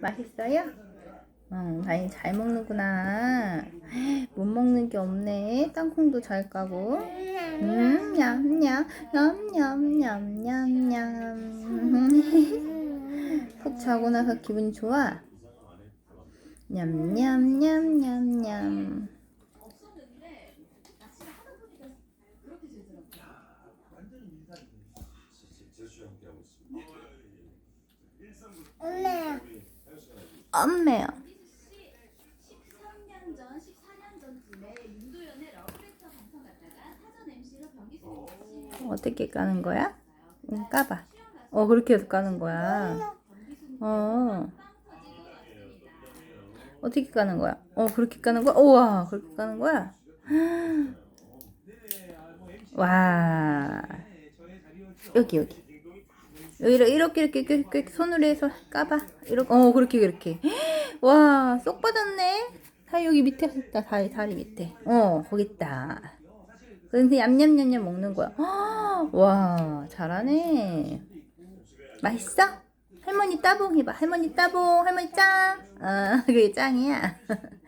맛있어요? 응, 다행히 잘 먹는구나. 못 먹는 게 없네. 땅콩도 잘 까고. 음, 냠냠, 냠냠냠냠냠. 푹 자고 나서 기분 좋아. 냠냠냠냠냠. 수님 씨 어떻게 까는 거야? 응, 까봐. 어, 그렇게 해서 까는 거야. 어. 어떻게 까는 거야? 어, 그렇게 까는 거야? 우와, 그렇게 까는 거야? 와. 여기, 여기. 여기를 이렇게, 이렇게, 이렇게, 이렇게 손으로 해서 까봐. 이렇게, 어, 그렇게, 그렇게. 와, 쏙 빠졌네? 다 여기 밑에 있다. 다리, 다리 밑에. 어, 거기 있다. 그래서 얌얌얌얌 먹는 거야. 와, 잘하네. 맛있어? 할머니 따봉 해봐. 할머니 따봉, 할머니 짱. 아, 그게 짱이야.